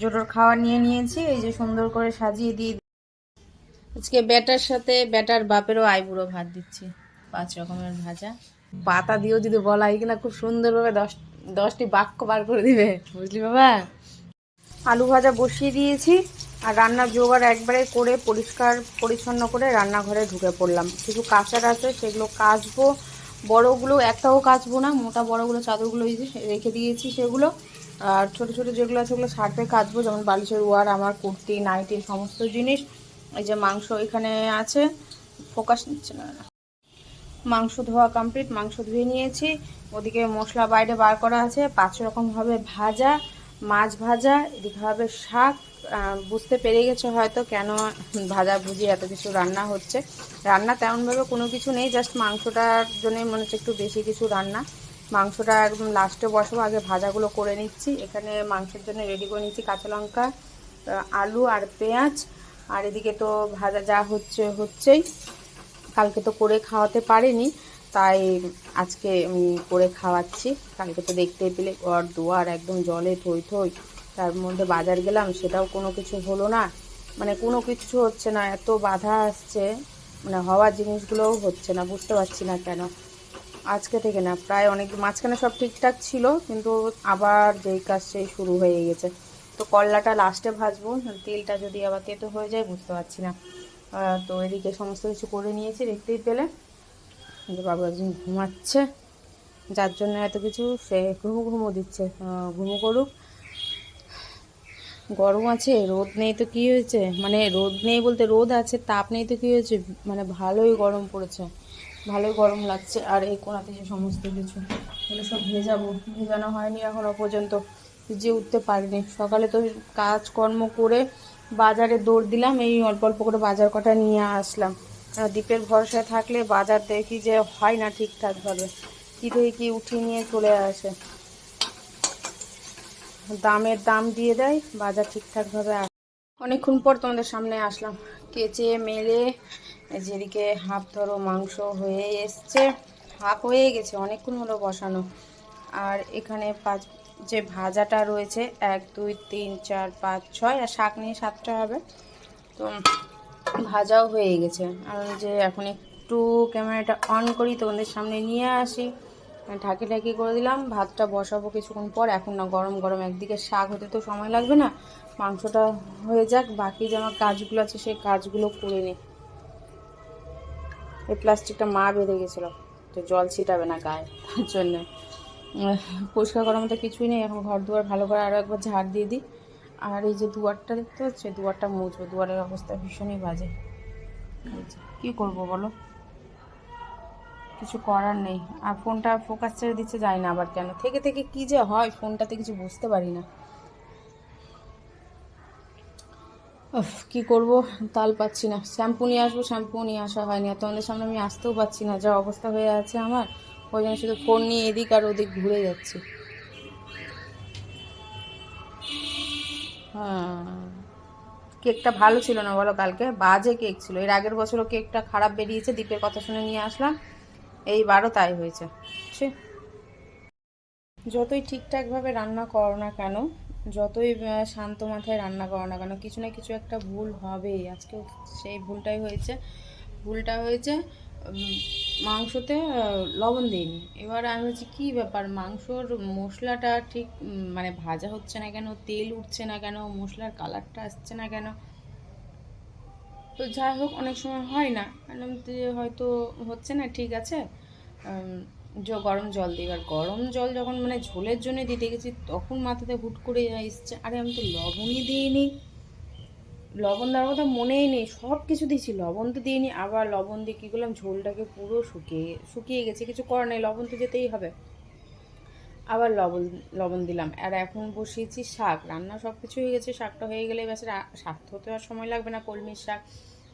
জোটোর খাওয়া নিয়ে নিয়েছি এই যে সুন্দর করে সাজিয়ে দিয়ে আজকে ব্যাটার সাথে ব্যাটার বাপেরও আইবুড়ো ভাত দিচ্ছি পাঁচ রকমের ভাজা। পাতা দিয়েও যদি বলা হয় কিনা খুব সুন্দরভাবে দশ দশটি বাক্য বার করে দিবে। বুঝলি বাবা? আলু ভাজা বসিয়ে দিয়েছি আর রান্নার জোগাড় একবারে করে পরিষ্কার পরিচ্ছন্ন করে রান্নাঘরে ঢুকে পড়লাম। কিছু কাঁচার আছে সেগুলো কাচবো। বড়গুলো একটাও কাচবো না মোটা বড়গুলো চাদরগুলো রেখে দিয়েছি সেগুলো। আর ছোট ছোট যেগুলো আছে ওগুলো সারতে কাচবো, যেমন বালিশের ওয়ার, আমার কুর্তি, নাইটি, সমস্ত জিনিস। এই যে মাংস এখানে আছে, ফোকাস নিচ্ছে না মাংস ধোয়া কমপ্লিট মাংস ধুয়ে নিয়েছি। ওদিকে মশলা বাইরে বার করা আছে, পাঁচ রকম হবে ভাজা, মাছ ভাজা, এদিকে হবে শাক। বুঝতে পেরে গেছে হয়তো কেন ভাজা ভুজি এত কিছু রান্না হচ্ছে। রান্না তেমনভাবে কোনো কিছু নেই জাস্ট মাংসটার জন্য মনে হচ্ছে একটু বেশি কিছু রান্না। মাংসটা একদম লাস্টে বসাবো, আগে ভাজাগুলো করে নিচ্ছি। এখানে মাংসের জন্য রেডি করে নিচ্ছি কাঁচা লঙ্কা আলু আর পেঁয়াজ। আর এদিকে তো ভাজা যা হচ্ছে, হচ্ছেই। কালকে তো করে খাওয়াতে পারিনি, তাই আজকে করে খাওয়াচ্ছি। কালকে তো দেখতেই পেলে, ঘর দুয়ার একদম জলে থই থই। তার মধ্যে বাজার গেলাম, সেটাও কোনো কিছু হলো না। মানে কোনো কিছু হচ্ছে না, এত বাধা আসছে। মানে হওয়ার জিনিসগুলোও হচ্ছে না, বুঝতে পারছি না কেন। আজকে থেকে না, প্রায় অনেক, মাঝখানে সব ঠিকঠাক ছিল, কিন্তু আবার যেই কাজ সেই শুরু হয়ে গেছে। তো করলাটা লাস্টে ভাজবো, তেলটা যদি আবার তেতো হয়ে যায়, বুঝতে পারছি না। তো এদিকে সমস্ত কিছু করে নিয়েছি, দেখতেই পেলে। যে বাবু একজন ঘুমাচ্ছে, যার জন্য এত কিছু, সে ঘুমো ঘুমো দিচ্ছে। ঘুমো করুক। গরম আছে, রোদ নেই তো কি হয়েছে? মানে রোদ নেই বলতে রোদ আছে, তাপ নেই তো কি হয়েছে? মানে ভালোই গরম পড়েছে। ভালোই গরম লাগছে আর এই কোনাতে যে সমস্ত কিছু, এগুলো সব ভেজাবো। ভেজানো হয়নি এখনও পর্যন্ত যে উঠতে পারিনি। সকালে তো কাজকর্ম করে বাজারে দৌড় দিলাম, এই অল্প অল্প করে বাজার কটা নিয়ে আসলাম। দ্বীপের ভরসায় থাকলে বাজার দেখি যে হয় না ঠিকঠাকভাবে। কী থেকে কি উঠিয়ে নিয়ে চলে আসে। দামের দাম দিয়ে দেয়, বাজার ঠিকঠাকভাবে আসে অনেকক্ষণ পর তোমাদের সামনে আসলাম। কেচে, মেলে যেদিকে হাফ ধরো, মাংস হয়ে এসছে হাফ হয়ে গেছে, অনেকক্ষণ হলো বসানো। আর এখানে পাঁচ, যে ভাজাটা রয়েছে, এক, দুই, তিন, চার, পাঁচ, ছয়, আর শাক নিয়ে সাতটা হবে। তো ভাজাও হয়ে গেছে। আর যে এখন একটু ক্যামেরাটা অন করি, তোমাদের সামনে নিয়ে আসি। ঢাকি ঢাকি করে দিলাম, ভাতটা বসাবো কিছুক্ষণ পর। এখন না, গরম গরম, একদিকে শাক হতে তো সময় লাগবে না। মাংসটা হয়ে যাক, বাকি যে আমার কাজগুলো আছে, সেই কাজগুলো করে নে এই প্লাস্টিকটা মা বেঁধে গেছিল। তো জল ছিটাবে না গায়ে, তার জন্য। পরিষ্কার করার মতো কিছুই নেই, এখন ঘর দুয়ার ভালো করে আরও একবার ঝাড় দিয়ে দিই। আর এই যে দুয়ারটা দেখতে পাচ্ছি? দুয়ারটা মুছবো, দুয়ারের অবস্থা ভীষণই বাজে। কি করব বলো? কিছু করার নেই। আর ফোনটা ফোকাস ছেড়ে দিচ্ছে যায় না আবার কেন। থেকে থেকে কি যে হয়, ফোনটাতে কিছু বুঝতে পারি না। কি করব? তাল পাচ্ছি না। শ্যাম্পু নিয়ে আসব, শ্যাম্পু নিয়ে আসা হয়নি। আর তোমাদের সামনে আমি আসতেও পাচ্ছি না। যা অবস্থা হয়ে আছে আমার, ওই জন্য শুধু ফোন নিয়ে এদিক আর ওদিক ঘুরে যাচ্ছি। হ্যাঁ। কেকটা ভালো ছিল না, বলো কালকে? বাজে কেক ছিল। এর আগের বছরও কেকটা খারাপ বেরিয়েছে দ্বীপের কথা শুনে নিয়ে আসলাম। এইবারও তাই হয়েছে। যতই ঠিকঠাকভাবে রান্না করো না কেন যতই শান্ত মাথায় রান্না করো না কেন, কিছু না কিছু একটা ভুল হবেই। আজকেও সেই ভুলটাই হয়েছে। ভুলটা হয়েছে মাংসতে লবণ দিইনি। এবার আমি হচ্ছে কী ব্যাপার? মাংসর মশলাটা ঠিক মানে ভাজা হচ্ছে না কেন? তেল উঠছে না কেন? মশলার কালারটা আসছে না কেন? তো যাই হোক, অনেক সময় হয় না। হয়তো হচ্ছে না, ঠিক আছে। গরম জল দিই। এবার গরম জল যখন মানে ঝোলের জন্য দিতে গেছি, তখন মাথাতে হুট করে এসছে। আরে আমি তো লবণই দিইনি। লবণ দেওয়ার কথা মনেই নেই। সব কিছু দিয়েছি। লবণ তো দিইনি। আবার লবণ দিয়ে কী করলাম? ঝোলটাকে পুরো শুকিয়ে শুকিয়ে গেছে। কিছু করার নেই। লবণ তো যেতেই হবে। আবার লবণ লবণ দিলাম। আর এখন বসিয়েছি শাক। রান্না সব কিছু হয়ে গেছে। শাকটা হয়ে গেলে ব্যাস রা- শাক তো আর সময় লাগবে না। কলমির শাক।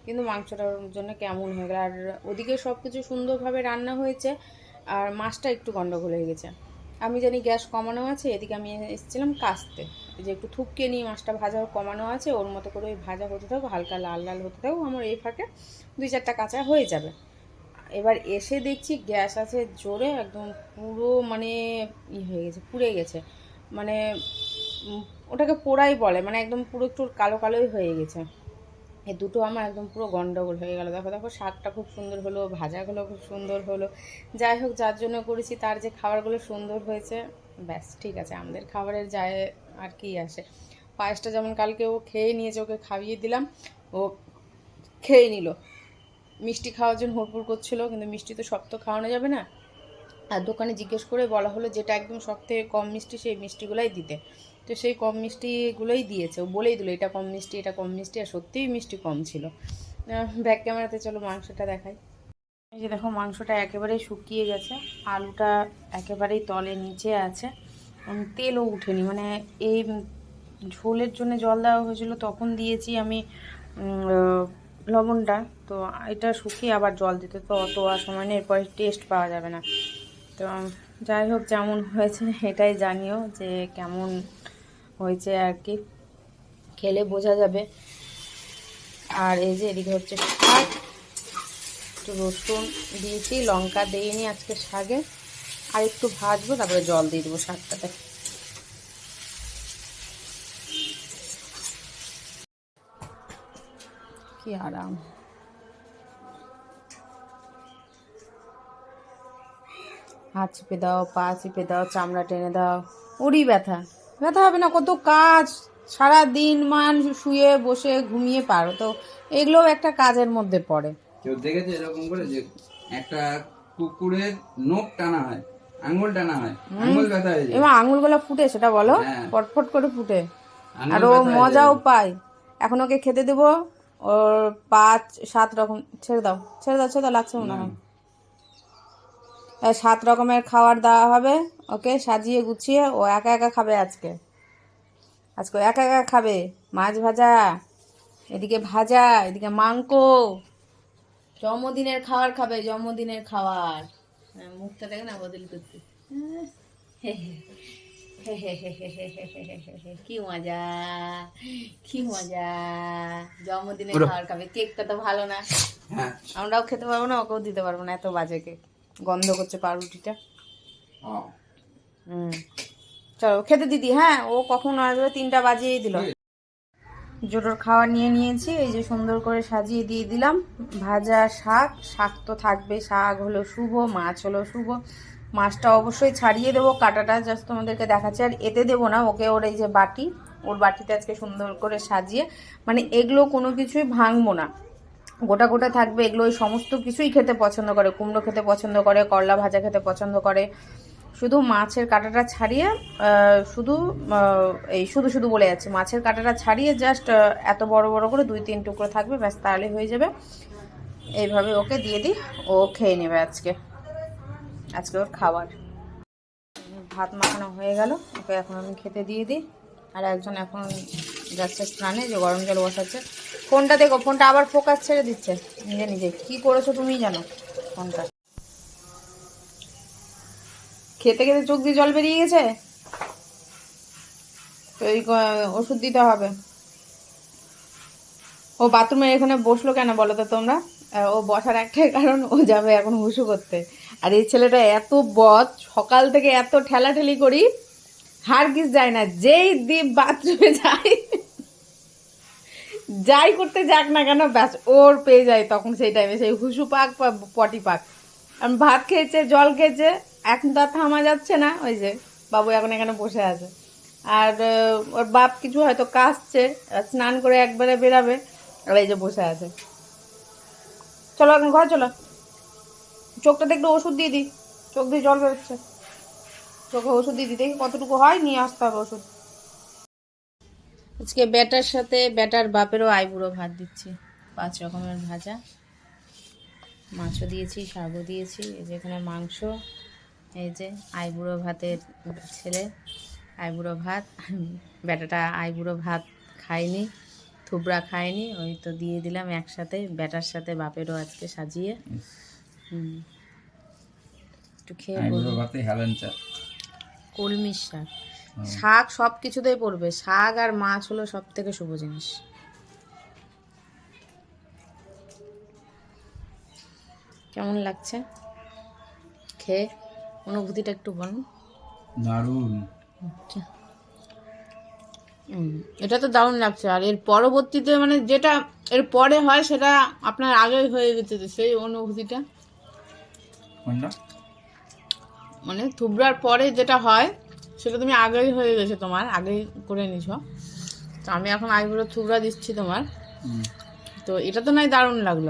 কিন্তু মাংসটার জন্য কেমন হয়ে গেল। আর ওদিকে সব কিছু সুন্দরভাবে রান্না হয়েছে। আর মাছটা একটু গন্ডগোল হয়ে গেছে। আমি জানি গ্যাস কমানো আছে, এদিকে আমি এসেছিলাম কাস্তে। যে একটু থুপকে নিয়ে মাছটা ভাজা কমানো আছে, ওর মতো করে ওই ভাজা হতে থাকো হালকা লাল লাল হতে থাকো আমার এই ফাঁকে দুই চারটা কাঁচা হয়ে যাবে। এবার এসে দেখছি গ্যাস আছে জোরে, একদম পুরো মানে ই হয়ে গেছে, পুড়ে গেছে। মানে ওটাকে পোড়াই বলে মানে একদম পুরো একটু কালো কালোই হয়ে গেছে। এই দুটো আমার একদম পুরো গন্ডগোল হয়ে গেল। দেখো দেখো, শাকটা খুব সুন্দর হলো, ভাজাগুলো খুব সুন্দর হলো। যাই হোক, যার জন্য করেছি তার যে খাবারগুলো সুন্দর হয়েছে, ব্যাস, ঠিক আছে, আমাদের খাবারের যায় আর কি আসে। পায়েসটা যেমন কালকে ও খেয়ে নিয়েছে, ওকে খাইয়ে দিলাম, ও খেয়ে নিল। মিষ্টি খাওয়ার জন্য হুড়পুর করছিল, কিন্তু মিষ্টি তো সব তো খাওয়ানো যাবে না। আর দোকানে জিজ্ঞেস করে বলা হলো যেটা একদম সব থেকে কম মিষ্টি সেই মিষ্টিগুলোই দিতে। তো সেই কম মিষ্টিগুলোই দিয়েছে। ও বলেই দিল, এটা কম মিষ্টি, এটা কম মিষ্টি, আর সত্যিই মিষ্টি কম ছিল। ব্যাক ক্যামেরাতে চলো মাংসটা দেখাই। এই যে দেখো, মাংসটা একেবারেই শুকিয়ে গেছে। আলুটা একেবারেই তলে নিচে আছে। তেলও উঠেনি। মানে এই ঝোলের জন্য জল দেওয়া হয়েছিল, তখন দিয়েছি আমি লবণটা। তো এটা শুকিয়ে আবার জল দিতে, তো অত আর সময় নেই। এরপরে টেস্ট পাওয়া যাবে না। তো, যাই হোক, যেমন হয়েছে এটাই জানিও যে কেমন হয়েছে আর কি। খেলে বোঝা যাবে। আর এই যে এদিকে হচ্ছে শাক, একটু রসুন দিয়েছি লঙ্কা দিইনি আজকে শাকে। আর একটু ভাজবো, তারপরে জল দিয়ে দেবো শাকটাতে। কি আরাম। হাত চিপে দাও পা চিপে দাও চামড়া টেনে দাও। ওরই ব্যথা। ব্যথা হবে না কত কাজ। সারা দিন মান শুয়ে বসে ঘুমিয়ে পারো। তো এগুলোও একটা কাজের মধ্যে পড়ে। কেউ দেখেছে এরকম করে যে একটা কুকুরের নখ টানা হয় আঙ্গুল টানা হয় আঙ্গুল ব্যথা হয়ে যায়। এবার আঙুলগুলো ফুটে সেটা বলো। হ্যাঁ। ফটফট করে ফুটে। আঙুল আর ও মজাও। পায়। এখন ওকে খেতে দেবো। ওর পাঁচ সাত রকম ছেড়ে দাও। ছেড়ে দাও ছেড়ে দাও লাগছে মনে হয়। সাত রকমের খাবার দেওয়া হবে ওকে সাজিয়ে গুছিয়ে ও একা একা খাবে আজকে আজকে ও একা একা খাবে মাছ ভাজা এদিকে ভাজা এদিকে মাংক জন্মদিনের খাবার খাবে জন্মদিনের খাবার হ্যাঁ, মুখটা দেখে না বদল করতে কি মজা কি মজা জন্মদিনের খাবার খাবে কেকটা তো ভালো না হ্যাঁ আমরাও খেতে পারব না ওকেও দিতে পারব না এত বাজে কেক গন্ধ করছে পাউরুটিটা। হুম। চলো খেতে দিদি হ্যাঁ ও কখন আসবে? তিনটা বাজিয়েই দিল। জোটোর খাওয়া নিয়ে নিয়েছি এই যে সুন্দর করে সাজিয়ে দিয়ে দিলাম। ভাজা শাক শাক তো থাকবে শাক হলো শুভ মাছ হলো শুভ। মাছটা অবশ্যই ছাড়িয়ে দেবো কাটাটা জাস্ট তোমাদেরকে দেখাচ্ছি। আর এতে দেবো না ওকে ওর এই যে বাটি ওর বাটিতে আজকে সুন্দর করে সাজিয়ে মানে এগুলো কোনো কিছুই ভাঙবো না। গোটা গোটা থাকবে, এগুলো ওই সমস্ত কিছুই খেতে পছন্দ করে। কুমড়ো খেতে পছন্দ করে, করলা ভাজা খেতে পছন্দ করে। শুধু মাছের কাঁটাটা ছাড়িয়ে শুধু এই শুধু শুধু বলে যাচ্ছে, মাছের কাঁটাটা ছাড়িয়ে জাস্ট এত বড় বড় করে দুই তিন টুকরো থাকবে, ব্যাস তাহলে হয়ে যাবে। এইভাবে ওকে দিয়ে দিই, ও খেয়ে নেবে আজকে। আজকে ওর খাবার। ভাত মাখানো হয়ে গেল, ওকে এখন আমি খেতে দিয়ে দিই। আর একজন এখন যাচ্ছে স্নানে, যে গরম জল বসাচ্ছে। ফোনটা দেখো, ফোনটা আবার ফোকাস ছেড়ে দিচ্ছে। নিজে নিজে। কি করেছ তুমিই জানো ফোনটা। খেতে খেতে চোখ দিয়ে জল বেরিয়ে গেছে? তো এই ওষুধ দিতে হবে। ও বাথরুমে এখানে বসল কেন বলো তো তোমরা? ও বসার একটাই কারণ, ও যাবে এখন হুসু করতে। আর এই ছেলেটা এত বদ, সকাল থেকে এত ঠেলাঠেলি করি, হারগিস যায় না। যেই দ্বীপ বাথরুমে যায় যাই করতে যাক না কেন, ব্যাস, ওর পেয়ে যায় তখন সেই টাইমে সেই হুসু পাক বা পটি পাক। আমি ভাত খেয়েছে, জল খেয়েছে, এখন তো আর থামা যাচ্ছে না, ওই যে বাবু এখন এখানে বসে আছে। আর ওর বাপ কিছু হয়তো কাশছে স্নান করে একবারে বেরাবে, আর এই যে বসে আছে। চলো এখন ঘরে চলো। চোখটাতে একটু ওষুধ দিয়ে দিই, চোখ দিয়ে জল বেরোচ্ছে। চোখে ওষুধ দিয়ে দিই, দেখি কতটুকু হয়, নিয়ে আসতে হবে ওষুধ। আজকে ব্যাটার সাথে ব্যাটার বাপেরও আইবুড়ো ভাত দিচ্ছি। পাঁচ রকমের ভাজা। মাছও দিয়েছি শাকও দিয়েছি এই যে এখানে মাংস এই যে আইবুড়ো ভাতের ছেলে আইবুড়ো ভাত। ব্যাটাটা আইবুড়ো ভাত খায়নি থুবড়া খায়নি ওই তো দিয়ে দিলাম একসাথে ব্যাটার সাথে বাপেরও আজকে সাজিয়ে। একটু খেয়ে কলমির শাক। শাক সব কিছুতেই পড়বে। শাক আর মাছ হলো সব থেকে শুভ জিনিস। কেমন লাগছে? খেয়ে অনুভূতিটা একটু বলুন দারুণ। আচ্ছা। এটা তো দারুণ লাগছে। আর এর পরবর্তীতে মানে যেটা এর পরে হয় সেটা আপনার আগেই হয়ে গেছে সেই অনুভূতিটা? মানে থুবড়ার পরে যেটা হয় সেটা তুমি আগেই হয়ে গেছে তোমার আগেই করে নিছো। তো আমি এখন আইবুড়ো থুবড়া দিচ্ছি তোমার। তো এটা তো নয় দারুণ লাগল।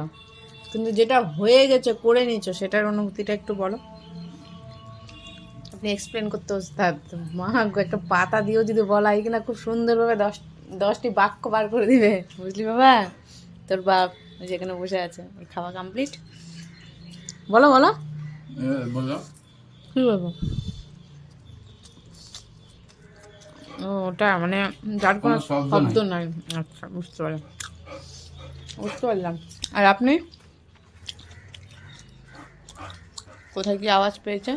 কিন্তু যেটা হয়ে গেছে করে নিছো সেটার অনুভূতিটা একটু বলো। আপনি এক্সপ্লেন করতে মা একটা পাতা দিয়েও যদি বলা হয় কিনা খুব সুন্দরভাবে দশ দশটি বাক্য বার করে দিবে বুঝলি বাবা? তোর বাপ যেখানে বসে আছে খাওয়া কমপ্লিট বলো বলো। বলো। কি বলব ও ওটা মানে যার কোনো শব্দ শব্দ নাই। আচ্ছা বুঝতে পারলাম। বুঝতে পারলাম। আর আপনি? কোথায় কি আওয়াজ পেয়েছে?